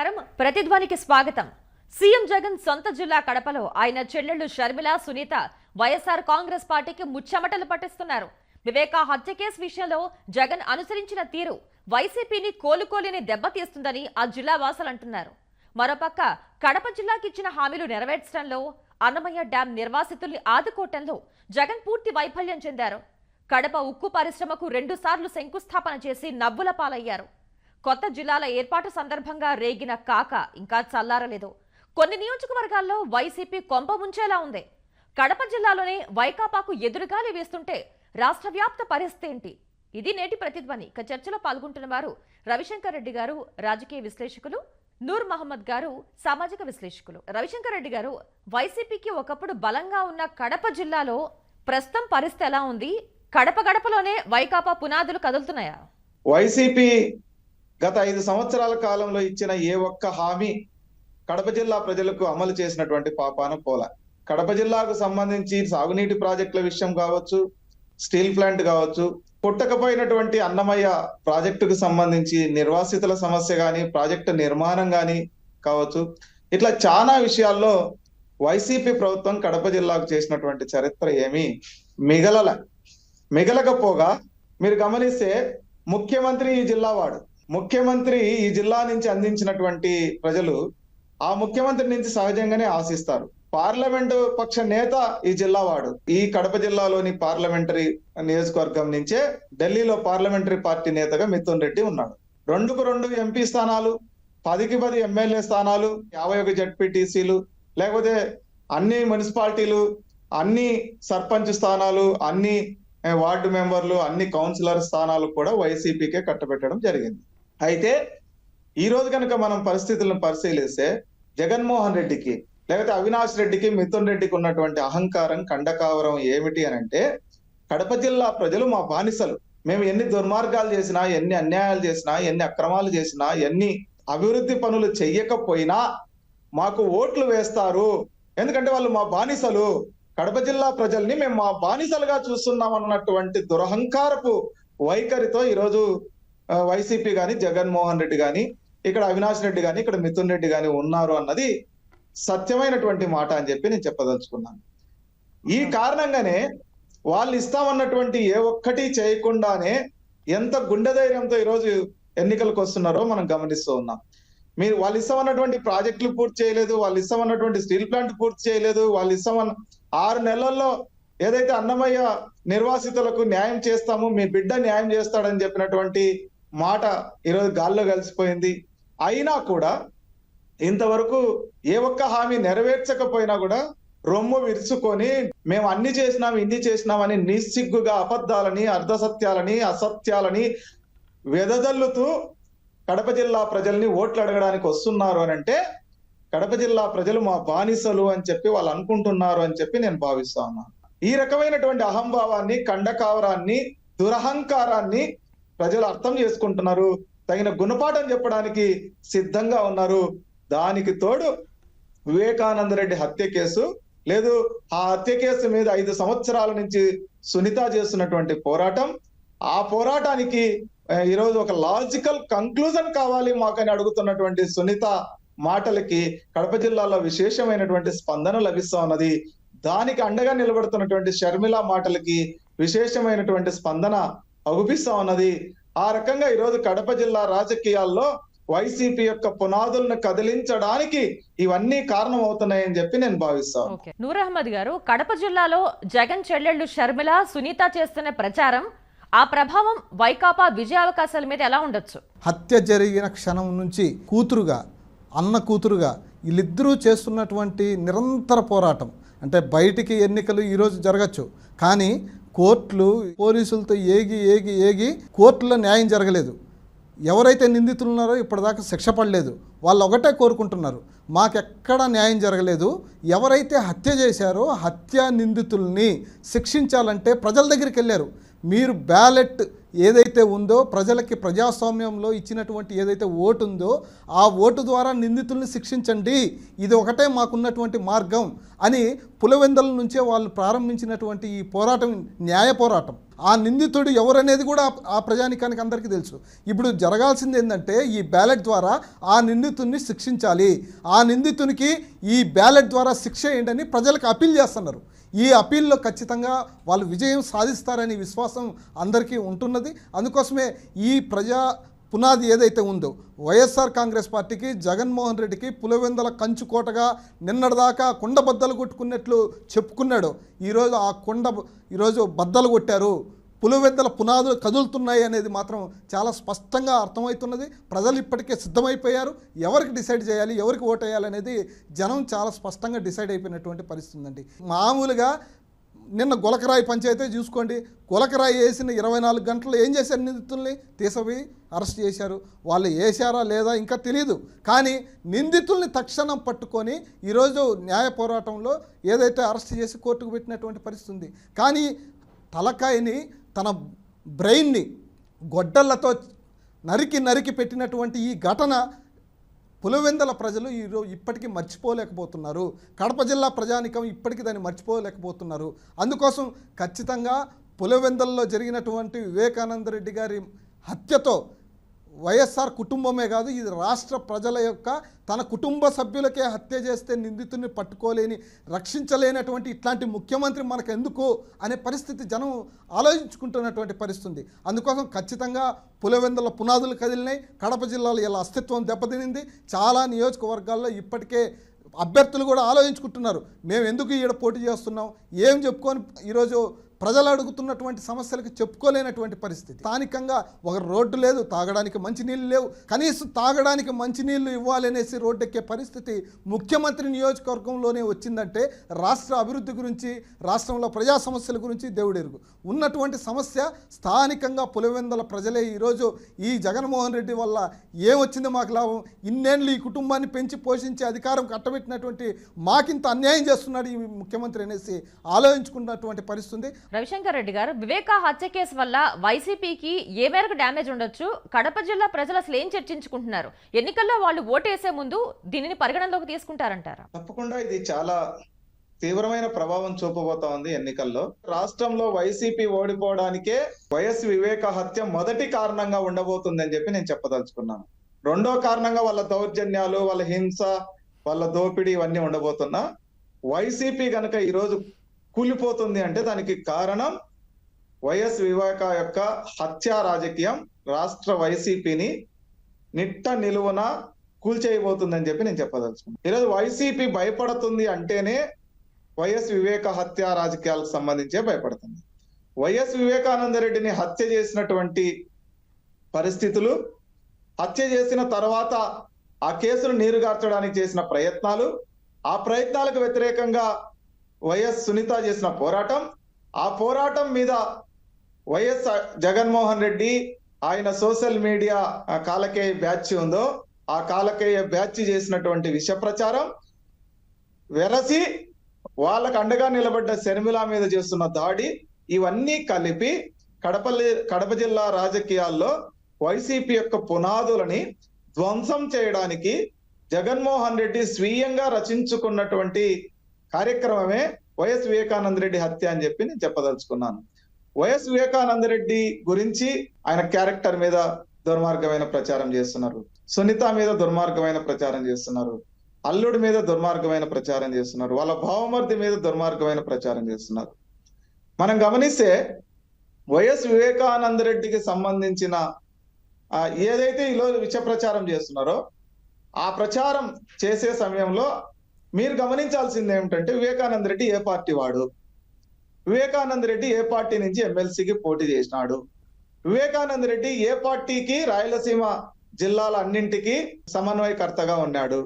నమస్కారం. ప్రతిధ్వనికి స్వాగతం. సీఎం జగన్ సొంత జిల్లా కడపలో ఆయన చెల్లెళ్ళు షర్మిల సునీత వైఎస్ఆర్ కాంగ్రెస్ పార్టీకి ముచ్చమటలు పట్టిస్తున్నారు. వివేకా హత్య కేసు విషయంలో జగన్ అనుసరించిన తీరు వైసీపీని కోలుకోలేని దెబ్బతీస్తుందని ఆ జిల్లా వాసులు అంటున్నారు. మరోపక్క కడప జిల్లాకి ఇచ్చిన హామీలు నెరవేర్చడంలో అన్నమయ్య డ్యాం నిర్వాసితుల్ని ఆదుకోవటంలో జగన్ పూర్తి వైఫల్యం చెందారు. కడప ఉక్కు పరిశ్రమకు రెండుసార్లు శంకుస్థాపన చేసి నవ్వుల పాలయ్యారు. కొత్త జిల్లాల ఏర్పాటు సందర్భంగా రేగిన కాక ఇంకా చల్లారలేదు. కొన్ని నియోజకవర్గాల్లో వైసీపీ కొంప ముంచేలా ఉంది. కడప జిల్లాలోనే వైకాపాకు ఎదురుగాలి వేస్తుంటే రాష్ట్ర వ్యాప్త పరిస్థితి ఏంటి? ఇది నేటి ప్రతిధ్వని. ఇక చర్చలో పాల్గొంటున్న వారు రవిశంకర్ రెడ్డి గారు రాజకీయ విశ్లేషకులు నూర్ మహమ్మద్ గారు సామాజిక విశ్లేషకులు. రవిశంకర్ రెడ్డి గారు వైసీపీకి ఒకప్పుడు బలంగా ఉన్న కడప జిల్లాలో ప్రస్తుతం పరిస్థితి ఎలా ఉంది? కడప గడపలోనే వైకాపా పునాదులు కదులుతున్నాయా? వైసీపీ గత ఐదు సంవత్సరాల కాలంలో ఇచ్చిన ఏ ఒక్క హామీ కడప జిల్లా ప్రజలకు అమలు చేసినటువంటి పాపాన పోల. కడప జిల్లాకు సంబంధించి సాగునీటి ప్రాజెక్టుల విషయం కావచ్చు స్టీల్ ప్లాంట్ కావచ్చు పుట్టకపోయినటువంటి అన్నమయ్య ప్రాజెక్టుకు సంబంధించి నిర్వాసితుల సమస్య కానీ ప్రాజెక్టు నిర్మాణం కానీ కావచ్చు. ఇట్లా చాలా విషయాల్లో వైసీపీ ప్రభుత్వం కడప జిల్లాకు చేసినటువంటి చరిత్ర ఏమీ మిగలల మిగలకపోగా మీరు గమనిస్తే ముఖ్యమంత్రి ఈ జిల్లా వాడు. ముఖ్యమంత్రి ఈ జిల్లా నుంచి అందించినటువంటి ప్రజలు ఆ ముఖ్యమంత్రి నుంచి సహజంగానే ఆశిస్తారు. పార్లమెంటు పక్ష నేత ఈ జిల్లా వాడు. ఈ కడప జిల్లాలోని పార్లమెంటరీ నియోజకవర్గం నుంచే ఢిల్లీలో పార్లమెంటరీ పార్టీ నేతగా మిథున్ రెడ్డి ఉన్నాడు. రెండుకు రెండు ఎంపీ స్థానాలు పదికి పది ఎమ్మెల్యే స్థానాలు యాభై ఒక జడ్పీటీసీలు లేకపోతే అన్ని మున్సిపాలిటీలు అన్ని సర్పంచ్ స్థానాలు అన్ని వార్డు మెంబర్లు అన్ని కౌన్సిలర్ స్థానాలు కూడా వైసీపీకే కట్టబెట్టడం జరిగింది. అయితే ఈ రోజు కనుక మనం పరిస్థితులను పరిశీలిస్తే జగన్మోహన్ రెడ్డికి లేకపోతే అవినాష్ రెడ్డికి మిథున్ రెడ్డికి ఉన్నటువంటి అహంకారం కండకావరం ఏమిటి అని అంటే కడప జిల్లా ప్రజలు మా బానిసలు. మేము ఎన్ని దుర్మార్గాలు చేసినా ఎన్ని అన్యాయాలు చేసినా ఎన్ని అక్రమాలు చేసినా ఎన్ని అభివృద్ధి పనులు చెయ్యకపోయినా మాకు ఓట్లు వేస్తారు. ఎందుకంటే వాళ్ళు మా బానిసలు. కడప జిల్లా ప్రజల్ని మేము మా బానిసలుగా చూస్తున్నాం అన్నటువంటి దురహంకారపు వైఖరితో ఈరోజు వైసీపీ గాని జగన్మోహన్ రెడ్డి గాని ఇక్కడ అవినాష్ రెడ్డి గాని ఇక్కడ మిథున్ రెడ్డి గాని ఉన్నారు అన్నది సత్యమైనటువంటి మాట అని చెప్పి నేను చెప్పదలుచుకున్నాను. ఈ కారణంగానే వాళ్ళు ఇస్తామన్నటువంటి ఏ ఒక్కటి చేయకుండానే ఎంత గుండె ధైర్యంతో ఈరోజు ఎన్నికలకు వస్తున్నారో మనం గమనిస్తూ ఉన్నాం. మీరు వాళ్ళు ఇస్తామన్నటువంటి ప్రాజెక్టులు పూర్తి చేయలేదు వాళ్ళు ఇస్తామన్నటువంటి స్టీల్ ప్లాంట్ పూర్తి చేయలేదు వాళ్ళు ఇస్తామన్న ఆరు నెలల్లో ఏదైతే అన్నమయ్య నిర్వాసితులకు న్యాయం చేస్తాము మీ బిడ్డ న్యాయం చేస్తాడని చెప్పినటువంటి మాట ఈరోజు గాల్లో కలిసిపోయింది. అయినా కూడా ఇంతవరకు ఏ ఒక్క హామీ నెరవేర్చకపోయినా కూడా రొమ్ము విరుచుకొని మేము అన్ని చేసినాం ఇన్ని చేసినామని నిస్సిగ్గుగా అబద్ధాలని అర్ధసత్యాలని అసత్యాలని వెదజల్లుతూ కడప జిల్లా ప్రజల్ని ఓట్లు అడగడానికి వస్తున్నారు అని అంటే కడప జిల్లా ప్రజలు మా బానిసలు అని చెప్పి వాళ్ళు అనుకుంటున్నారు అని చెప్పి నేను భావిస్తా ఉన్నాను ఈ రకమైనటువంటి అహంభావాన్ని కండకావరాన్ని దురహంకారాన్ని ప్రజలు అర్థం చేసుకుంటున్నారు తగిన గుణపాఠం చెప్పడానికి సిద్ధంగా ఉన్నారు. దానికి తోడు వివేకానంద రెడ్డి హత్య కేసు లేదు ఆ హత్య కేసు మీద ఐదు సంవత్సరాల నుంచి సునీత చేస్తున్నటువంటి పోరాటం. ఆ పోరాటానికి ఈరోజు ఒక లాజికల్ కంక్లూజన్ కావాలి మాకని అడుగుతున్నటువంటి సునీత మాటలకి కడప జిల్లాలో విశేషమైనటువంటి స్పందన లభిస్తా ఉన్నది. దానికి అండగా నిలబడుతున్నటువంటి షర్మిల మాటలకి విశేషమైనటువంటి స్పందన అగుపిస్తా ఉన్నది. ఆ రకంగా ఈరోజు కడప జిల్లా రాజకీయాల్లో వైసీపీ యొక్క పునాదులను కదిలించడానికి ఇవన్నీ కారణం అవుతున్నాయని చెప్పి నేను భావిస్తాను ఓకే. నూర్ అహ్మద్ గారు కడప జిల్లాలో జగన్ చెల్లెళ్ళు షర్మిల సునీత చేస్తున్న ప్రచారం ఆ ప్రభావం వైకాపా విజయావకాశాల మీద ఎలా ఉండొచ్చు? హత్య జరిగిన క్షణం నుంచి కూతురుగా అన్న కూతురుగా వీళ్ళిద్దరూ చేస్తున్నటువంటి నిరంతర పోరాటం. అంటే బయటికి ఎన్నికలు ఈరోజు జరగచ్చు. కానీ కోర్టులు పోలీసులతో ఏగి ఏగి ఏగి కోర్టులో న్యాయం జరగలేదు. ఎవరైతే నిందితులు ఉన్నారో ఇప్పటిదాకా శిక్ష పడలేదు. వాళ్ళు ఒకటే కోరుకుంటున్నారు. మాకెక్కడ న్యాయం జరగలేదు. ఎవరైతే హత్య చేశారో హత్య నిందితుల్ని శిక్షించాలంటే ప్రజల దగ్గరికి వెళ్ళారు. మీరు బ్యాలెట్ ఏదైతే ఉందో ప్రజలకి ప్రజాస్వామ్యంలో ఇచ్చినటువంటి ఏదైతే ఓటు ఉందో ఆ ఓటు ద్వారా నిందితుల్ని శిక్షించండి. ఇది ఒకటే మాకున్నటువంటి మార్గం అని పులవెందల నుంచే వాళ్ళు ప్రారంభించినటువంటి ఈ పోరాటం న్యాయ పోరాటం. ఆ నిందితుడు ఎవరనేది కూడా ఆ- ప్రజానికానికి అందరికీ తెలుసు. ఇప్పుడు జరగాల్సింది ఏంటంటే ఈ బ్యాలెట్ ద్వారా ఆ నిందితుడిని శిక్షించాలి. ఆ నిందితునికి ఈ బ్యాలెట్ ద్వారా శిక్ష ఏంటని ప్రజలకు అప్పీల్ చేస్తున్నారు. ఈ అప్పీల్లో ఖచ్చితంగా వాళ్ళు విజయం సాధిస్తారని విశ్వాసం అందరికీ ఉంటున్నది. అందుకోసమే ఈ ప్రజా పునాది ఏదైతే ఉందో వైఎస్ఆర్ కాంగ్రెస్ పార్టీకి జగన్మోహన్ రెడ్డికి పులివెందల కంచుకోటగా నిన్నటిదాకా కుండ బద్దలు కొట్టుకున్నట్లు చెప్పుకున్నాడు. ఈరోజు ఆ కుండ ఈరోజు బద్దలు కొట్టారు. పులివెందల పునాదులు కదులుతున్నాయి అనేది మాత్రం చాలా స్పష్టంగా అర్థమవుతున్నది. ప్రజలు ఇప్పటికే సిద్ధమైపోయారు. ఎవరికి డిసైడ్ చేయాలి ఎవరికి ఓటు వేయాలి అనేది జనం చాలా స్పష్టంగా డిసైడ్ అయిపోయినటువంటి పరిస్థితి ఉందండి మామూలుగా నిన్న గులకరాయి పంచాయతీ చూసుకోండి. గులకరాయి వేసిన ఇరవై నాలుగు గంటలు ఏం చేశారు నిందితుల్ని? తీసపోయి అరెస్ట్ చేశారు. వాళ్ళు వేశారా లేదా ఇంకా తెలియదు కానీ నిందితుల్ని తక్షణం పట్టుకొని ఈరోజు న్యాయ పోరాటంలో ఏదైతే అరెస్ట్ చేసి కోర్టుకు పెట్టినటువంటి పరిస్థితి ఉంది. కానీ తలకాయని తన బ్రెయిన్ని గొడ్డళ్ళతో నరికి నరికి పెట్టినటువంటి ఈ ఘటన పులివెందల ప్రజలు ఈరోజు ఇప్పటికీ మర్చిపోలేకపోతున్నారు. కడప జిల్లా ప్రజానికం ఇప్పటికీ దాన్ని మర్చిపోలేకపోతున్నారు. అందుకోసం ఖచ్చితంగా పులివెందల్లో జరిగినటువంటి వివేకానంద రెడ్డి గారి హత్యతో వైఎస్ఆర్ కుటుంబమే కాదు ఇది రాష్ట్ర ప్రజల యొక్క తన కుటుంబ సభ్యులకే హత్య చేస్తే నిందితుడిని పట్టుకోలేని రక్షించలేనటువంటి ఇట్లాంటి ముఖ్యమంత్రి మనకు ఎందుకు అనే పరిస్థితి జనం ఆలోచించుకుంటున్నటువంటి పరిస్థితి అందుకోసం ఖచ్చితంగా పులివెందుల పునాదులు కదిలినాయి. కడప జిల్లాలో ఇలా అస్తిత్వం దెబ్బతినింది. చాలా నియోజకవర్గాల్లో ఇప్పటికే అభ్యర్థులు కూడా ఆలోచించుకుంటున్నారు. మేము ఎందుకు ఈడ పోటీ చేస్తున్నాం? ఏం చెప్పుకొని ఈరోజు ప్రజలు అడుగుతున్నటువంటి సమస్యలకు చెప్పుకోలేనటువంటి పరిస్థితి. స్థానికంగా ఒక రోడ్డు లేదు తాగడానికి మంచినీళ్ళు లేవు. కనీసం తాగడానికి మంచినీళ్ళు ఇవ్వాలనేసి రోడ్డు ఎక్కే పరిస్థితి ముఖ్యమంత్రి నియోజకవర్గంలోనే వచ్చిందంటే రాష్ట్ర అభివృద్ధి గురించి రాష్ట్రంలో ప్రజా సమస్యల గురించి దేవుడెరుగు. ఉన్నటువంటి సమస్య స్థానికంగా పులివెందల ప్రజలే ఈరోజు ఈ జగన్మోహన్ రెడ్డి వల్ల ఏమొచ్చింది మాకు లాభం? ఇన్నేళ్ళు ఈ కుటుంబాన్ని పెంచి పోషించి అధికారం కట్టబెట్టినటువంటి మాకింత అన్యాయం చేస్తున్నాడు ఈ ముఖ్యమంత్రి అనేసి ఆలోచించుకున్నటువంటి పరిస్థితి రవిశంకర్ రెడ్డి గారు వివేకా హత్య కేసు వల్ల వైసీపీకి ఏ మేరకు డ్యామేజ్ ఉండొచ్చు కడప జిల్లా ప్రజలు అసలు ఏం చర్చించుకుంటున్నారు ఎన్నికల్లో వాళ్ళు ఓటేసే ముందు దీనిని పరిగణనలోకి తీసుకుంటారంటారా? తప్పకుండా ఇది చాలా తీవ్రమైన ప్రభావం చూపబోతా ఉంది ఎన్నికల్లో. రాష్ట్రంలో వైసీపీ ఓడిపోవడానికే వైఎస్ వివేక హత్య మొదటి కారణంగా ఉండబోతుందని చెప్పి నేను చెప్పదలుచుకున్నాను. రెండో కారణంగా వాళ్ళ దౌర్జన్యాలు వాళ్ళ హింస వాళ్ళ దోపిడీ ఇవన్నీ ఉండబోతున్నా వైసీపీ గనక ఈరోజు కూలిపోతుంది అంటే దానికి కారణం వైఎస్ వివేక యొక్క హత్యా రాజకీయం రాష్ట్ర వైసీపీని నిట్ట నిలువున కూల్చేయబోతుందని చెప్పి నేను చెప్పదలుచుకున్నాను ఈరోజు వైసీపీ భయపడుతుంది అంటేనే వైఎస్ వివేక హత్య రాజకీయాలకు సంబంధించే భయపడుతుంది. వైఎస్ వివేకానంద రెడ్డిని హత్య చేసినటువంటి పరిస్థితులు హత్య చేసిన తర్వాత ఆ కేసును నీరుగార్చడానికి చేసిన ప్రయత్నాలు ఆ ప్రయత్నాలకు వ్యతిరేకంగా వైఎస్ సునీత చేసిన పోరాటం ఆ పోరాటం మీద వైఎస్ జగన్మోహన్ రెడ్డి ఆయన సోషల్ మీడియా కాలకేయ బ్యాచ్ ఉందో ఆ కాలకేయ బ్యాచ్ చేసినటువంటి విష ప్రచారం వెరసి వాళ్ళకు అండగా నిలబడ్డ శర్మిల మీద చేస్తున్న దాడి ఇవన్నీ కలిపి కడప కడప జిల్లా రాజకీయాల్లో వైసీపీ యొక్క పునాదులని ధ్వంసం చేయడానికి జగన్మోహన్ రెడ్డి స్వీయంగా రచించుకున్నటువంటి కార్యక్రమమే వైఎస్ వివేకానంద రెడ్డి హత్య అని చెప్పి నేను చెప్పదలుచుకున్నాను. వైఎస్ వివేకానంద రెడ్డి గురించి ఆయన క్యారెక్టర్ మీద దుర్మార్గమైన ప్రచారం చేస్తున్నారు. సునీత మీద దుర్మార్గమైన ప్రచారం చేస్తున్నారు. అల్లుడి మీద దుర్మార్గమైన ప్రచారం చేస్తున్నారు. వాళ్ళ భావమర్ది మీద దుర్మార్గమైన ప్రచారం చేస్తున్నారు. మనం గమనిస్తే వైఎస్ వివేకానంద రెడ్డికి సంబంధించిన ఏదైతే ఈరోజు విష ప్రచారం చేస్తున్నారో ఆ ప్రచారం చేసే సమయంలో మీరు గమనించాల్సింది ఏమిటంటే వివేకానంద రెడ్డి ఏ పార్టీ వాడు? వివేకానంద రెడ్డి ఏ పార్టీ నుంచి ఎమ్మెల్సీకి పోటీ చేసినాడు? వివేకానంద రెడ్డి ఏ పార్టీకి రాయలసీమ జిల్లాల అన్నింటికి సమన్వయకర్తగా ఉన్నాడు?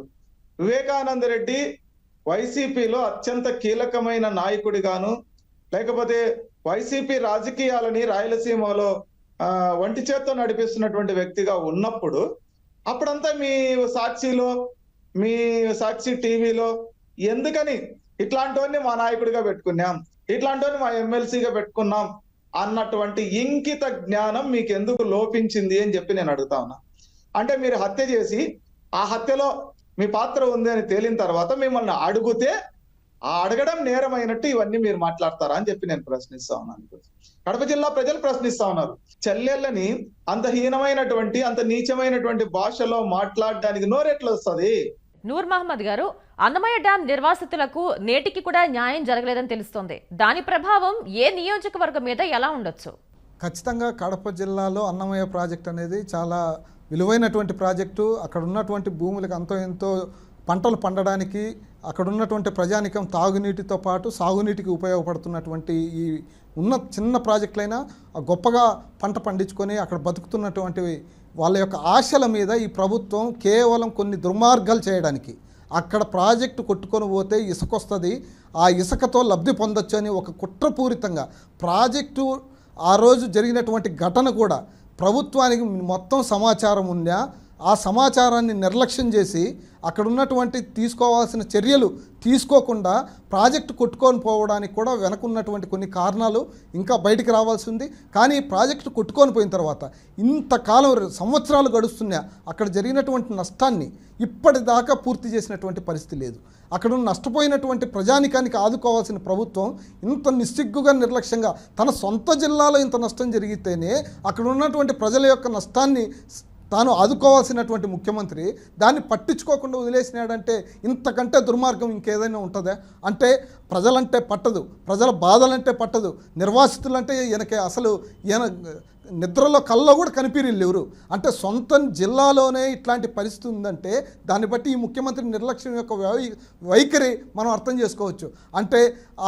వివేకానంద రెడ్డి వైసీపీలో అత్యంత కీలకమైన నాయకుడిగాను లేకపోతే వైసీపీ రాజకీయాలని రాయలసీమలో ఆ, చేత్తో నడిపిస్తున్నటువంటి వ్యక్తిగా ఉన్నప్పుడు అప్పుడంతా మీ సాక్షిలో మీ సాక్షి టీవీలో ఎందుకని ఇట్లాంటివన్నీ మా నాయకుడిగా పెట్టుకున్నాం ఇట్లాంటివన్నీ మా ఎమ్మెల్సీగా పెట్టుకున్నాం అన్నటువంటి ఇంకిత జ్ఞానం మీకు ఎందుకు లోపించింది అని చెప్పి నేను అడుగుతా ఉన్నా. అంటే మీరు హత్య చేసి ఆ హత్యలో మీ పాత్ర ఉంది అని తేలిన తర్వాత మిమ్మల్ని అడిగితే ఆ అడగడం నేరమైనట్టు ఇవన్నీ మీరు మాట్లాడతారా అని చెప్పి నేను ప్రశ్నిస్తా ఉన్నాను కడప జిల్లా ప్రజలు ప్రశ్నిస్తా ఉన్నారు. చెల్లెళ్ళని అంత హీనమైనటువంటి అంత నీచమైనటువంటి భాషలో మాట్లాడడానికి నోరెట్లా వస్తుంది నూర్ మహమ్మద్ గారు అన్నమయ్య డ్యాం నిర్వాసితులకు నేటికి కూడా న్యాయం జరగలేదని తెలుస్తోంది. దాని ప్రభావం ఏ నియోజకవర్గం మీద ఎలా ఉండొచ్చు? ఖచ్చితంగా కడప జిల్లాలో అన్నమయ్య ప్రాజెక్ట్ అనేది చాలా విలువైనటువంటి ప్రాజెక్టు. అక్కడ ఉన్నటువంటి భూములకు అంతో ఎంతో పంటలు పండడానికి అక్కడ ఉన్నటువంటి ప్రజానికం తాగునీటితో పాటు సాగునీటికి ఉపయోగపడుతున్నటువంటి ఈ ఉన్న చిన్న ప్రాజెక్టులైనా గొప్పగా పంట పండించుకొని అక్కడ బతుకుతున్నటువంటి వాళ్ళ యొక్క ఆశల మీద ఈ ప్రభుత్వం కేవలం కొన్ని దుర్మార్గాలు చేయడానికి అక్కడ ప్రాజెక్టు కొట్టుకొని పోతే ఇసుక వస్తుంది ఆ ఇసుకతో లబ్ధి పొందొచ్చు అని ఒక కుట్రపూరితంగా ప్రాజెక్టు ఆ రోజు జరిగినటువంటి ఘటన కూడా ప్రభుత్వానికి మొత్తం సమాచారం ఉందా? ఆ సమాచారాన్ని నిర్లక్ష్యం చేసి అక్కడ ఉన్నటువంటి తీసుకోవాల్సిన చర్యలు తీసుకోకుండా ప్రాజెక్టు కొట్టుకొని పోవడానికి కూడా వెనకున్నటువంటి కొన్ని కారణాలు ఇంకా బయటికి రావాల్సి ఉంది. కానీ ప్రాజెక్టు కొట్టుకొని పోయిన తర్వాత ఇంతకాలం సంవత్సరాలు గడుస్తున్నా అక్కడ జరిగినటువంటి నష్టాన్ని ఇప్పటిదాకా పూర్తి చేసినటువంటి పరిస్థితి లేదు. అక్కడ నష్టపోయినటువంటి ప్రజానికానికి ఆదుకోవాల్సిన ప్రభుత్వం ఇంత నిస్సిగ్గుగా నిర్లక్ష్యంగా తన సొంత జిల్లాలో ఇంత నష్టం జరిగితేనే అక్కడ ఉన్నటువంటి ప్రజల యొక్క నష్టాన్ని తాను ఆదుకోవాల్సినటువంటి ముఖ్యమంత్రి దాన్ని పట్టించుకోకుండా వదిలేసినాడంటే ఇంతకంటే దుర్మార్గం ఇంకేదైనా ఉంటుందా? అంటే ప్రజలంటే పట్టదు ప్రజల బాధలంటే పట్టదు నిర్వాసితులంటే ఈయనకి అసలు ఈయన నిద్రలో కళ్ళలో కూడా కనిపిరిల్లు అంటే సొంత జిల్లాలోనే ఇట్లాంటి పరిస్థితి ఉందంటే దాన్ని బట్టి ఈ ముఖ్యమంత్రి నిర్లక్ష్యం యొక్క వై వైఖరి మనం అర్థం చేసుకోవచ్చు. అంటే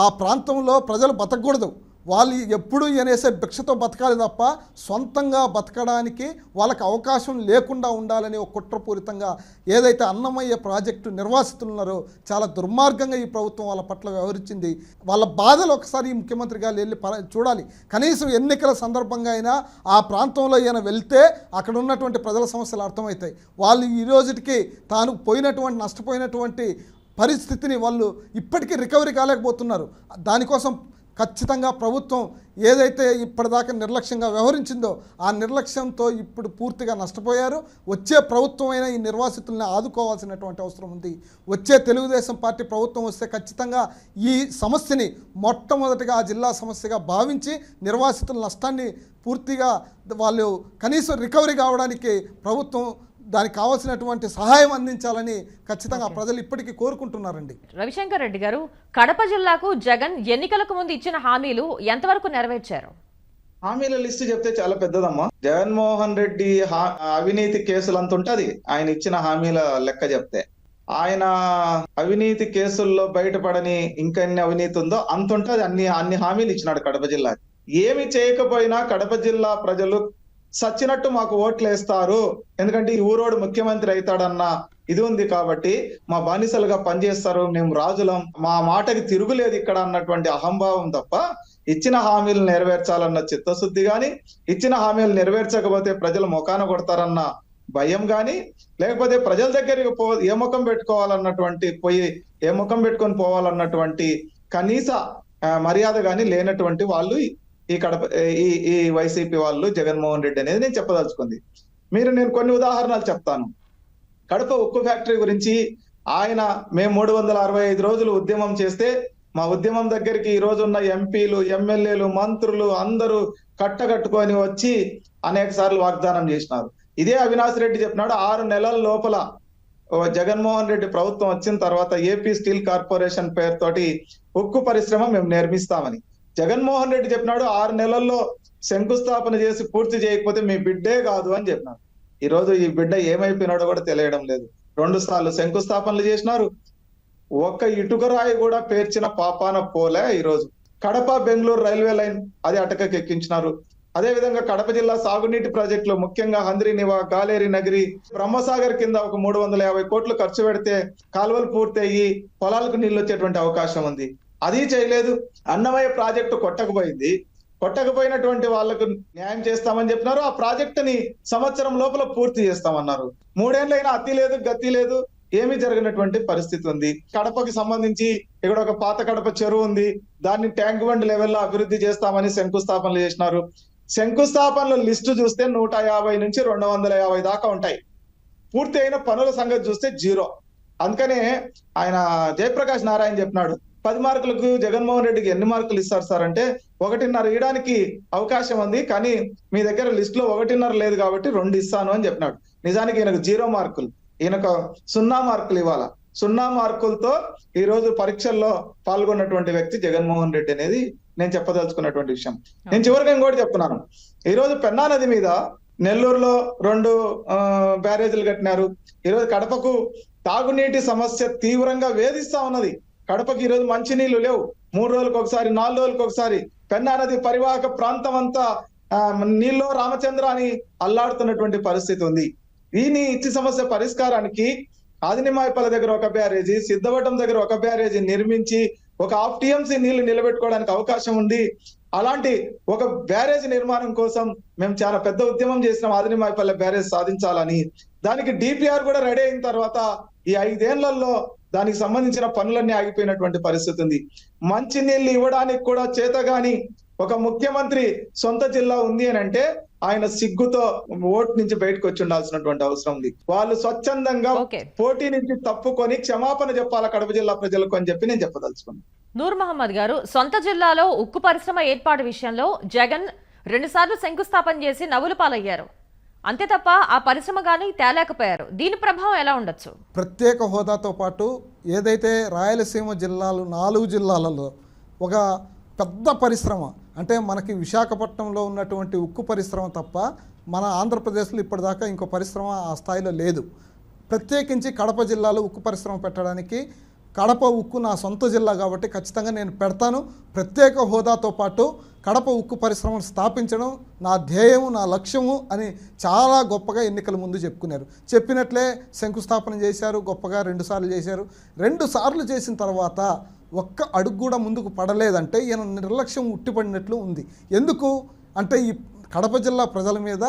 ఆ ప్రాంతంలో ప్రజలు బతకూడదు. వాళ్ళు ఎప్పుడు అనేసే భిక్షతో బతకాలి తప్ప సొంతంగా బతకడానికి వాళ్ళకి అవకాశం లేకుండా ఉండాలని ఒక కుట్రపూరితంగా ఏదైతే అన్నమయ్య ప్రాజెక్టు నిర్వాసితులు ఉన్నారో చాలా దుర్మార్గంగా ఈ ప్రభుత్వం వాళ్ళ పట్ల వ్యవహరించింది. వాళ్ళ బాధలు ఒకసారి ముఖ్యమంత్రి గారు వెళ్ళి చూడాలి. కనీసం ఎన్నికల సందర్భంగా అయినా ఆ ప్రాంతంలో ఈయన వెళ్తే అక్కడ ఉన్నటువంటి ప్రజల సమస్యలు అర్థమవుతాయి. వాళ్ళు ఈ రోజుకి తాను పోయినటువంటి నష్టపోయినటువంటి పరిస్థితిని వాళ్ళు ఇప్పటికీ రికవరీ కాలేకపోతున్నారు. దానికోసం ఖచ్చితంగా ప్రభుత్వం ఏదైతే ఇప్పటిదాకా నిర్లక్ష్యంగా వ్యవహరించిందో ఆ నిర్లక్ష్యంతో ఇప్పుడు పూర్తిగా నష్టపోయారు. వచ్చే ప్రభుత్వం అయినా ఈ నిర్వాసితుల్ని ఆదుకోవాల్సినటువంటి అవసరం ఉంది. వచ్చే తెలుగుదేశం పార్టీ ప్రభుత్వం వస్తే ఖచ్చితంగా ఈ సమస్యని మొట్టమొదటిగా ఆ జిల్లా సమస్యగా భావించి నిర్వాసితుల నష్టాన్ని పూర్తిగా వాళ్ళు కనీసం రికవరీ కావడానికి ప్రభుత్వం దానికి కావాల్సినటువంటి సహాయం అందించాలని ఖచ్చితంగా ప్రజలు ఇప్పటికీ కోరుకుంటున్నారండి. రవిశంకర్ రెడ్డి గారు కడప జిల్లాకు జగన్ ఎన్నికలకు ముందు ఇచ్చిన హామీలు ఎంతవరకు నెరవేర్చారు? హామీల లిస్ట్ చెప్తే చాలా పెద్దదమ్మా. జగన్మోహన్ రెడ్డి హా- అవినీతి కేసులు అంత ఉంటది ఆయన ఇచ్చిన హామీల లెక్క చెప్తే. ఆయన అవినీతి కేసుల్లో బయటపడని ఇంకెన్ని అవినీతి ఉందో అంత ఉంటది అన్ని అన్ని హామీలు ఇచ్చినాడు కడప జిల్లాకి ఏమి చేయకపోయినా కడప జిల్లా ప్రజలు సచ్చినట్టు మాకు ఓట్లు వేస్తారు ఎందుకంటే ఈ ఊరోడు ముఖ్యమంత్రి అవుతాడన్న ఇది ఉంది కాబట్టి మా బానిసలుగా పనిచేస్తారు. మేము రాజులం. మా మాటకి తిరుగులేదు ఇక్కడ అన్నటువంటి అహంభావం తప్ప ఇచ్చిన హామీలు నెరవేర్చాలన్న చిత్తశుద్ధి గాని ఇచ్చిన హామీలు నెరవేర్చకపోతే ప్రజలు ముఖాన కొడతారన్న భయం గాని లేకపోతే ప్రజల దగ్గరికి పో ఏ ముఖం పెట్టుకోవాలన్నటువంటి పోయి ఏ ముఖం పెట్టుకొని పోవాలన్నటువంటి కనీస మర్యాద గాని లేనటువంటి వాళ్ళు ఈ కడప ఈ ఈ వైసీపీ వాళ్ళు జగన్మోహన్ రెడ్డి అనేది నేను చెప్పదలుచుకుంది. మీరు నేను కొన్ని ఉదాహరణలు చెప్తాను. కడప ఉక్కు ఫ్యాక్టరీ గురించి ఆయన మేము మూడు వందల అరవై ఐదు రోజులు ఉద్యమం చేస్తే మా ఉద్యమం దగ్గరికి ఈ రోజు ఉన్న ఎంపీలు ఎమ్మెల్యేలు మంత్రులు అందరూ కట్టగట్టుకొని వచ్చి అనేక సార్లు వాగ్దానం చేసినారు. ఇదే అవినాష్ రెడ్డి చెప్పినాడు ఆరు నెలల లోపల జగన్మోహన్ రెడ్డి ప్రభుత్వం వచ్చిన తర్వాత ఏపీ స్టీల్ కార్పొరేషన్ పేరుతోటి ఉక్కు పరిశ్రమ మేము నిర్మిస్తామని. జగన్మోహన్ రెడ్డి చెప్పినాడు ఆరు నెలల్లో శంకుస్థాపన చేసి పూర్తి చేయకపోతే మీ బిడ్డే కాదు అని చెప్పినాడు ఈ రోజు ఈ బిడ్డ ఏమైపోయినాడో కూడా తెలియడం లేదు. రెండు సార్లు శంకుస్థాపనలు చేసినారు. ఒక్క ఇటుకరాయి కూడా పేర్చిన పాపాన పోలే ఈరోజు కడప బెంగళూరు రైల్వే లైన్ అది అటకెక్కించినారు అదే విధంగా కడప జిల్లా సాగునీటి ప్రాజెక్టులు ముఖ్యంగా హంద్రి నివా గాలేరి నగరి బ్రహ్మసాగర్ కింద ఒక మూడు వందల యాభై కోట్లు ఖర్చు పెడితే కాలువలు పూర్తయ్యి పొలాలకు నీళ్ళు వచ్చేటువంటి అవకాశం ఉంది. అది చేయలేదు. అన్నమయ్య ప్రాజెక్టు కొట్టకపోయింది. కొట్టకపోయినటువంటి వాళ్ళకు న్యాయం చేస్తామని చెప్పినారు. ఆ ప్రాజెక్టుని సంవత్సరం లోపల పూర్తి చేస్తామన్నారు. మూడేళ్ళైనా అతి లేదు గతి లేదు ఏమీ జరిగినటువంటి పరిస్థితి ఉంది. కడపకి సంబంధించి ఇక్కడ ఒక పాత కడప చెరువు ఉంది. దాన్ని ట్యాంక్ బండ్ లెవెల్లో అభివృద్ధి చేస్తామని శంకుస్థాపనలు చేసినారు. శంకుస్థాపనల లిస్టు చూస్తే నూట యాభై నుంచి రెండు వందల యాభై దాకా ఉంటాయి. పూర్తి అయిన పనుల సంగతి చూస్తే జీరో. అందుకనే ఆయన జయప్రకాష్ నారాయణ చెప్పినాడు. పది మార్కులకు జగన్మోహన్ రెడ్డికి ఎన్ని మార్కులు ఇస్తారు సార్? అంటే ఒకటిన్నర ఇవ్వడానికి అవకాశం ఉంది కానీ మీ దగ్గర లిస్ట్లో ఒకటిన్నర లేదు కాబట్టి రెండు ఇస్తాను అని చెప్పినాడు. నిజానికి ఈయనకు జీరో మార్కులు ఈయనకు సున్నా మార్కులు ఇవ్వాల? సున్నా మార్కులతో ఈ రోజు పరీక్షల్లో పాల్గొన్నటువంటి వ్యక్తి జగన్మోహన్ రెడ్డి అనేది నేను చెప్పదలుచుకున్నటువంటి విషయం. నేను చివరిగా ఇంకోటి చెప్తున్నాను. ఈ రోజు పెన్నా నది మీద నెల్లూరులో రెండు బ్యారేజీలు కట్టినారు. ఈ రోజు కడపకు తాగునీటి సమస్య తీవ్రంగా వేధిస్తా ఉన్నది. కడపకి ఈ రోజు మంచినీళ్ళు లేవు. మూడు రోజులకు ఒకసారి నాలుగు రోజులకు ఒకసారి పెన్నా నది పరివాహక ప్రాంతం అంతా ఆ, నీళ్ళలో రామచంద్ర అని అల్లాడుతున్నటువంటి పరిస్థితి ఉంది. ఈ ఇచ్చి సమస్య పరిష్కారానికి ఆదినిమాయపల్లి దగ్గర ఒక బ్యారేజీ సిద్ధవటం దగ్గర ఒక బ్యారేజీ నిర్మించి ఒక హాఫ్ టీఎంసీ నీళ్ళు నిలబెట్టుకోవడానికి అవకాశం ఉంది. అలాంటి ఒక బ్యారేజ్ నిర్మాణం కోసం మేము చాలా పెద్ద ఉద్యమం చేసినాం ఆదినిమాయపల్లి బ్యారేజ్ సాధించాలని. దానికి డిపిఆర్ కూడా రెడీ అయిన తర్వాత ఈ ఐదేళ్ళలో దానికి సంబంధించిన పనులన్నీ ఆగిపోయినటువంటి పరిస్థితి ఉంది. మంచి నీళ్ళు ఇవ్వడానికి కూడా చేతగాని ఒక ముఖ్యమంత్రి సొంత జిల్లా ఉంది అని అంటే ఆయన సిగ్గుతో ఓటు నుంచి బయటకు వచ్చి ఉండాల్సినటువంటి అవసరం ఉంది. వాళ్ళు స్వచ్ఛందంగా పోటీ నుంచి తప్పుకొని క్షమాపణ చెప్పాలా కడప జిల్లా ప్రజలకు అని చెప్పి నేను చెప్పదలుచుకున్నాను నూర్ మహమ్మద్ గారు సొంత జిల్లాలో ఉక్కు పరిశ్రమ ఏర్పాటు విషయంలో జగన్ రెండుసార్లు శంకుస్థాపన చేసి నవ్వులు పాలయ్యారు. అంతే తప్ప ఆ పరిశ్రమ గాని తేలేకపోయారు. దీని ప్రభావం ఎలా ఉండొచ్చు? ప్రత్యేక హోదాతో పాటు ఏదైతే రాయలసీమ జిల్లాలు నాలుగు జిల్లాలలో ఒక పెద్ద పరిశ్రమ అంటే మనకి విశాఖపట్నంలో ఉన్నటువంటి ఉక్కు పరిశ్రమ తప్ప మన ఆంధ్రప్రదేశ్లో ఇప్పటిదాకా ఇంకో పరిశ్రమ ఆ స్థాయిలో లేదు. ప్రత్యేకించి కడప జిల్లాలో ఉక్కు పరిశ్రమ పెట్టడానికి కడప ఉక్కు నా సొంత జిల్లా కాబట్టి ఖచ్చితంగా నేను పెడతాను. ప్రత్యేక హోదాతో పాటు కడప ఉక్కు పరిశ్రమను స్థాపించడం నా ధ్యేయము నా లక్ష్యము అని చాలా గొప్పగా ఎన్నికల ముందు చెప్పుకున్నారు. చెప్పినట్లే శంకుస్థాపన చేశారు గొప్పగా రెండుసార్లు చేశారు. రెండు సార్లు చేసిన తర్వాత ఒక్క అడుగు కూడా ముందుకు పడలేదంటే ఈయన నిర్లక్ష్యం ఉట్టిపడినట్లు ఉంది. ఎందుకు? అంటే ఈ కడప జిల్లా ప్రజల మీద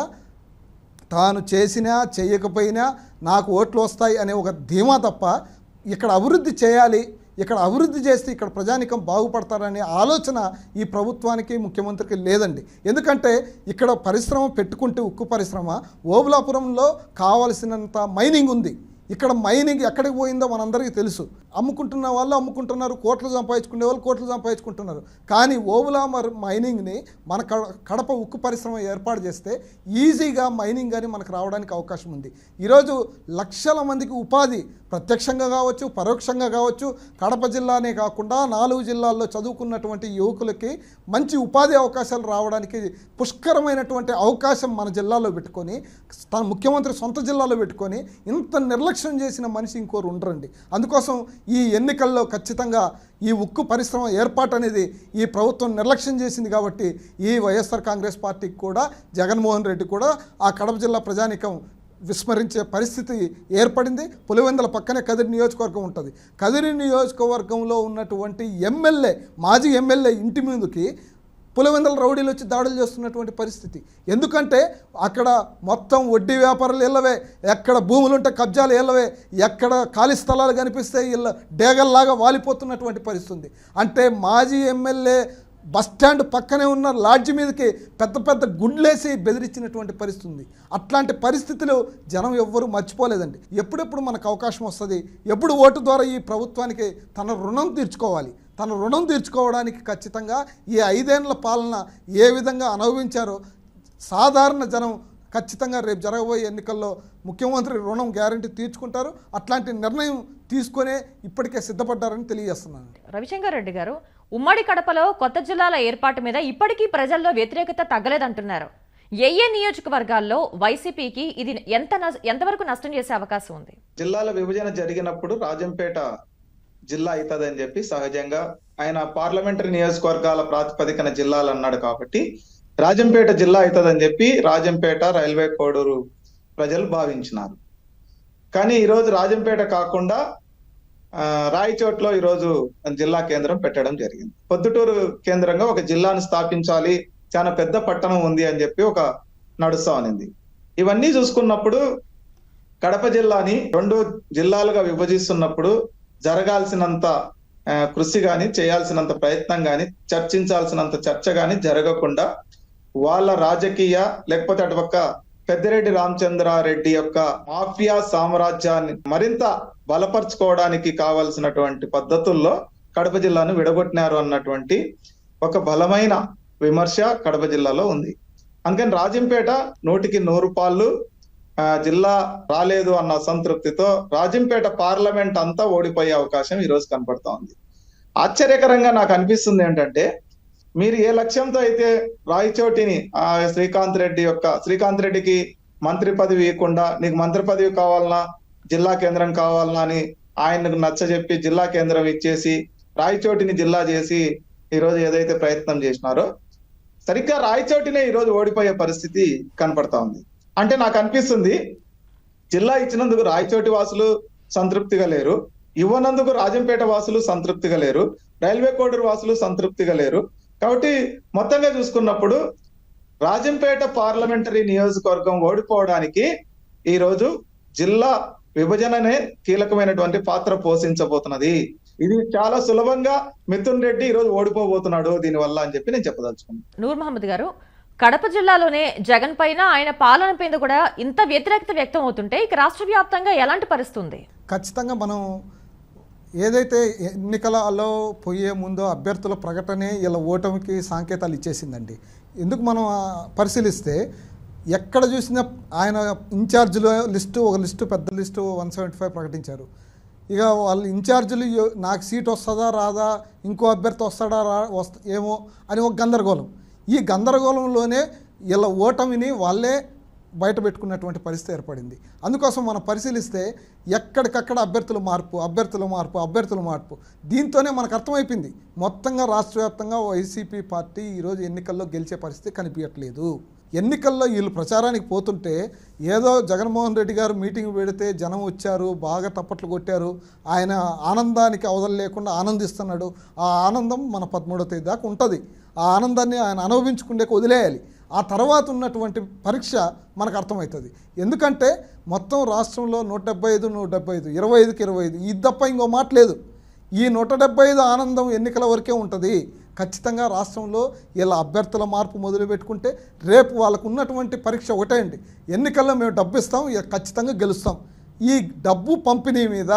తాను చేసినా చేయకపోయినా నాకు ఓట్లు వస్తాయి అనే ఒక ధీమా తప్ప ఇక్కడ అభివృద్ధి చేయాలి ఇక్కడ అభివృద్ధి చేస్తే ఇక్కడ ప్రజానికం బాగుపడతారనే ఆలోచన ఈ ప్రభుత్వానికి ముఖ్యమంత్రికి లేదండి. ఎందుకంటే ఇక్కడ పరిశ్రమ పెట్టుకుంటే ఉక్కు పరిశ్రమ ఓబులాపురంలో కావలసినంత మైనింగ్ ఉంది. ఇక్కడ మైనింగ్ ఎక్కడికి పోయిందో మనందరికీ తెలుసు. అమ్ముకుంటున్న వాళ్ళు అమ్ముకుంటున్నారు కోట్లు సంపాదించుకునే వాళ్ళు కోట్లు సంపాదించుకుంటున్నారు. కానీ ఓవులా మర్ మైనింగ్ని మన కడ- కడప ఉక్కు పరిశ్రమ ఏర్పాటు చేస్తే ఈజీగా మైనింగ్ కానీ మనకు రావడానికి అవకాశం ఉంది. ఈరోజు లక్షల మందికి ఉపాధి ప్రత్యక్షంగా కావచ్చు పరోక్షంగా కావచ్చు కడప జిల్లానే కాకుండా నాలుగు జిల్లాల్లో చదువుకున్నటువంటి యువకులకి మంచి ఉపాధి అవకాశాలు రావడానికి పుష్కరమైనటువంటి అవకాశం మన జిల్లాలో పెట్టుకొని తన ముఖ్యమంత్రి సొంత జిల్లాలో పెట్టుకొని ఇంత నిర్లక్ష్యం చేసిన మనిషి ఇంకోరు ఉండరండి. అందుకోసం ఈ ఎన్నికల్లో ఖచ్చితంగా ఈ ఉక్కు పరిశ్రమ ఏర్పాటు అనేది ఈ ప్రభుత్వం నిర్లక్ష్యం చేసింది కాబట్టి ఈ వైఎస్ఆర్ కాంగ్రెస్ పార్టీకి కూడా జగన్మోహన్ రెడ్డి కూడా ఆ కడప జిల్లా ప్రజానికం విస్మరించే పరిస్థితి ఏర్పడింది. పులివెందుల పక్కనే కదిరి నియోజకవర్గం ఉంటుంది. కదిరి నియోజకవర్గంలో ఉన్నటువంటి ఎమ్మెల్యే మాజీ ఎమ్మెల్యే ఇంటి ముందుకి పులివెందల రౌడీలు వచ్చి దాడులు చేస్తున్నటువంటి పరిస్థితి. ఎందుకంటే అక్కడ మొత్తం వడ్డీ వ్యాపారాలు ఇళ్ళవే ఎక్కడ భూములు ఉంటే కబ్జాలు ఇళ్ళవే ఎక్కడ ఖాళీ స్థలాలు కనిపిస్తే ఇళ్ళ డేగల్లాగా వాలిపోతున్నటువంటి పరిస్థితి అంటే మాజీ ఎమ్మెల్యే బస్ స్టాండ్ పక్కనే ఉన్న లాడ్జి మీదకి పెద్ద పెద్ద గుండ్లేసి బెదిరించినటువంటి పరిస్థితి ఉంది. అట్లాంటి పరిస్థితులు జనం ఎవ్వరూ మర్చిపోలేదండి. ఎప్పుడెప్పుడు మనకు అవకాశం వస్తుంది? ఎప్పుడు ఓటు ద్వారా ఈ ప్రభుత్వానికి తన రుణం తీర్చుకోవాలి? తన రుణం తీర్చుకోవడానికి ఖచ్చితంగా ఈ ఐదేళ్ళ పాలన ఏ విధంగా అనుభవించారో సాధారణ జనం ఖచ్చితంగా రేపు జరగబోయే ఎన్నికల్లో ముఖ్యమంత్రి రుణం గ్యారంటీ తీర్చుకుంటారు. అట్లాంటి నిర్ణయం తీసుకునే ఇప్పటికే సిద్ధపడ్డారని తెలియజేస్తున్నాను. రవిశంకర్ రెడ్డి గారు ఉమ్మడి కడపలో కొత్త జిల్లాల ఏర్పాటు మీద ఇప్పటికీ ప్రజల్లో వ్యతిరేకత తగ్గలేదంటున్నారు. ఏ ఏ నియోజకవర్గాల్లో వైసీపీకి ఇది ఎంత ఎంతవరకు నష్టం చేసే అవకాశం ఉంది? జిల్లాల విభజన జరిగినప్పుడు రాజంపేట జిల్లా అవుతుందని చెప్పి సహజంగా ఆయన పార్లమెంటరీ నియోజకవర్గాల ప్రాతిపదికన జిల్లాలు అన్నాడు కాబట్టి రాజంపేట జిల్లా అవుతుందని చెప్పి రాజంపేట రైల్వే కోడూరు ప్రజలు భావించినారు. కానీ ఈరోజు రాజంపేట కాకుండా రాయచోట్లో ఈరోజు జిల్లా కేంద్రం పెట్టడం జరిగింది. పొద్దుటూరు కేంద్రంగా ఒక జిల్లాను స్థాపించాలి చాలా పెద్ద పట్టణం ఉంది అని చెప్పి ఒక నడుస్తా ఉన్నింది. ఇవన్నీ చూసుకున్నప్పుడు కడప జిల్లాని రెండు జిల్లాలుగా విభజిస్తున్నప్పుడు జరగాల్సినంత కృషి గాని చేయాల్సినంత ప్రయత్నం గాని చర్చించాల్సినంత చర్చ గాని జరగకుండా వాళ్ళ రాజకీయ లేకపోతే అటుపక్క పెద్దిరెడ్డి రామచంద్రారెడ్డి యొక్క మాఫియా సామ్రాజ్యాన్ని మరింత బలపరుచుకోవడానికి కావలసినటువంటి పద్ధతుల్లో కడప జిల్లాను విడగొట్టినారు అన్నటువంటి ఒక బలమైన విమర్శ కడప జిల్లాలో ఉంది. అందుకని రాజంపేట నూటికి నూరు పాళ్ళు జిల్లా రాలేదు అన్న అసంతృప్తితో రాజంపేట పార్లమెంట్ అంతా ఓడిపోయే అవకాశం ఈరోజు రోజు కనపడతా ఉంది. ఆశ్చర్యకరంగా నాకు అనిపిస్తుంది ఏంటంటే మీరు ఏ లక్ష్యంతో అయితే రాయచోటిని ఆ శ్రీకాంత్ రెడ్డి యొక్క శ్రీకాంత్ రెడ్డికి మంత్రి పదవి ఇవ్వకుండా నీకు మంత్రి పదవి కావాలనా జిల్లా కేంద్రం కావాలనా అని ఆయనకు నచ్చజెప్పి జిల్లా కేంద్రం ఇచ్చేసి రాయచోటిని జిల్లా చేసి ఈరోజు ఏదైతే ప్రయత్నం చేసినారో సరిగ్గా రాయచోటినే ఈ రోజు ఓడిపోయే పరిస్థితి కనపడతా ఉంది. అంటే నాకు అనిపిస్తుంది జిల్లా ఇచ్చినందుకు రాయచోటి వాసులు సంతృప్తిగా లేరు ఇవ్వనందుకు రాజంపేట వాసులు సంతృప్తిగా లేరు రైల్వే కోడూరు వాసులు సంతృప్తిగా లేరు కాబట్టి మొత్తంగా చూసుకున్నప్పుడు రాజంపేట పార్లమెంటరీ నియోజకవర్గం ఓడిపోవడానికి ఈ రోజు జిల్లా విభజననే కీలకమైనటువంటి పాత్ర పోషించబోతున్నది. ఇది చాలా సులభంగా మిథున్ రెడ్డి ఈ రోజు ఓడిపోబోతున్నాడు దీని వల్ల అని చెప్పి నేను చెప్పదలుచుకున్నాను. నూర్ మహమ్మద్ గారు కడప జిల్లాలోనే జగన్ పైన ఆయన పాలన పైన కూడా ఇంత వ్యతిరేకత వ్యక్తం అవుతుంటే ఇక రాష్ట్ర వ్యాప్తంగా ఎలాంటి పరిస్థితి ఉంది? ఖచ్చితంగా మనం ఏదైతే ఎన్నికలలో పోయే ముందో అభ్యర్థుల ప్రకటనే ఇలా ఓటమికి సంకేతాలు ఇచ్చేసిందండి. ఎందుకు మనం పరిశీలిస్తే ఎక్కడ చూసినా ఆయన ఇన్ఛార్జీల లిస్టు ఒక లిస్టు పెద్ద లిస్టు వన్ సెవెంటీ ఫైవ్ ప్రకటించారు. ఇక వాళ్ళు ఇన్ఛార్జీలు నాకు సీట్ వస్తుందా రాదా ఇంకో అభ్యర్థి వస్తాడా రా వస్త ఏమో అని ఒక గందరగోళం. ఈ గందరగోళంలోనే ఇలా ఓటమిని వాళ్ళే బయట పెట్టుకున్నటువంటి పరిస్థితి ఏర్పడింది. అందుకోసం మనం పరిశీలిస్తే ఎక్కడికక్కడ అభ్యర్థుల మార్పు అభ్యర్థుల మార్పు అభ్యర్థుల మార్పు దీంతోనే మనకు అర్థమైపోయింది. మొత్తంగా రాష్ట్ర వ్యాప్తంగా వైసీపీ పార్టీ ఈరోజు ఎన్నికల్లో గెలిచే పరిస్థితి కనిపించట్లేదు. ఎన్నికల్లో వీళ్ళు ప్రచారానికి పోతుంటే ఏదో జగన్మోహన్ రెడ్డి గారు మీటింగ్ పెడితే జనం వచ్చారు బాగా తప్పట్లు కొట్టారు ఆయన ఆనందానికి అవధం లేకుండా ఆనందిస్తున్నాడు. ఆ ఆనందం మన పదమూడో తేదీ దాకా ఉంటుంది. ఆ ఆనందాన్ని ఆయన అనుభవించుకుండే వదిలేయాలి. ఆ తర్వాత ఉన్నటువంటి పరీక్ష మనకు అర్థమవుతుంది. ఎందుకంటే మొత్తం రాష్ట్రంలో నూట డెబ్బై ఐదు నూట డెబ్బై ఐదు ఇరవై ఐదుకి ఇరవై ఐదు ఇది తప్ప ఇంకో మాట లేదు. ఈ నూట డెబ్బై ఐదు ఆనందం ఎన్నికల వరకే ఉంటుంది. ఖచ్చితంగా రాష్ట్రంలో ఇలా అభ్యర్థుల మార్పు మొదలు పెట్టుకుంటే రేపు వాళ్ళకు ఉన్నటువంటి పరీక్ష ఒకటే అండి. ఎన్నికల్లో మేము డబ్బు ఇస్తాం ఖచ్చితంగా గెలుస్తాం. ఈ డబ్బు పంపిణీ మీద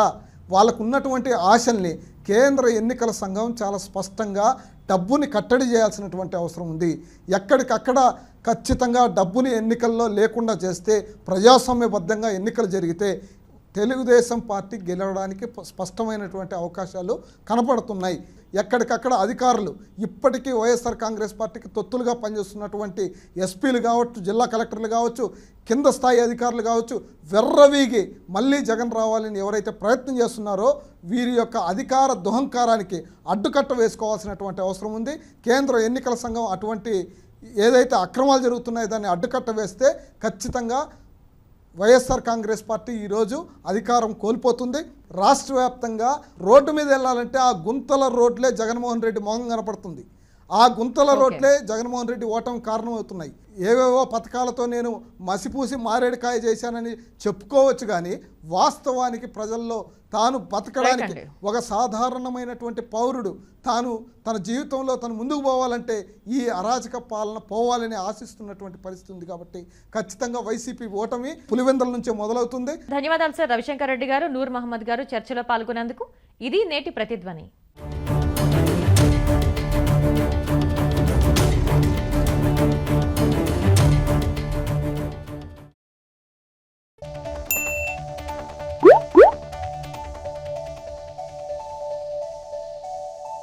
వాళ్ళకు ఉన్నటువంటి ఆశల్ని కేంద్ర ఎన్నికల సంఘం చాలా స్పష్టంగా డబ్బుని కట్టడి చేయాల్సినటువంటి అవసరం ఉంది. ఎక్కడికక్కడ ఖచ్చితంగా డబ్బుని ఎన్నికల్లో లేకుండా చేస్తే ప్రజాస్వామ్యబద్ధంగా ఎన్నికలు జరిగితే తెలుగుదేశం పార్టీ గెలవడానికి స్పష్టమైనటువంటి అవకాశాలు కనపడుతున్నాయి. ఎక్కడికక్కడ అధికారులు ఇప్పటికీ వైఎస్ఆర్ కాంగ్రెస్ పార్టీకి తొత్తులుగా పనిచేస్తున్నటువంటి ఎస్పీలు కావచ్చు జిల్లా కలెక్టర్లు కావచ్చు కింద స్థాయి అధికారులు కావచ్చు వెర్రవీగి మళ్ళీ జగన్ రావాలని ఎవరైతే ప్రయత్నం చేస్తున్నారో వీరి యొక్క అధికార దుహంకారానికి అడ్డుకట్ట వేసుకోవాల్సినటువంటి అవసరం ఉంది. కేంద్ర ఎన్నికల సంఘం అటువంటి ఏదైతే అక్రమాలు జరుగుతున్నాయో దాన్ని అడ్డుకట్ట వేస్తే ఖచ్చితంగా వైఎస్ఆర్ కాంగ్రెస్ పార్టీ ఈరోజు అధికారం కోల్పోతుంది. రాష్ట్ర వ్యాప్తంగా రోడ్డు మీద వెళ్ళాలంటే ఆ గుంతల రోడ్లే జగన్మోహన్ రెడ్డి మొహం కనపడుతుంది. ఆ గుంతల. రోడ్లే జగన్మోహన్ రెడ్డి ఓటమి కారణమవుతున్నాయి. ఏవేవో పథకాలతో నేను మసిపూసి మారేడుకాయ చేశానని చెప్పుకోవచ్చు కానీ వాస్తవానికి ప్రజల్లో తాను బతకడానికి. ఒక సాధారణమైనటువంటి పౌరుడు తాను తన జీవితంలో తను ముందుకు పోవాలంటే ఈ అరాచక పాలన పోవాలని ఆశిస్తున్నటువంటి పరిస్థితి ఉంది కాబట్టి ఖచ్చితంగా వైసీపీ ఓటమి పులివెందల నుంచే మొదలవుతుంది. ధన్యవాదాలు సార్. రవిశంకర్ రెడ్డి గారు నూర్ మహమ్మద్ గారు చర్చలో పాల్గొన్నందుకు. ఇది నేటి ప్రతిధ్వని.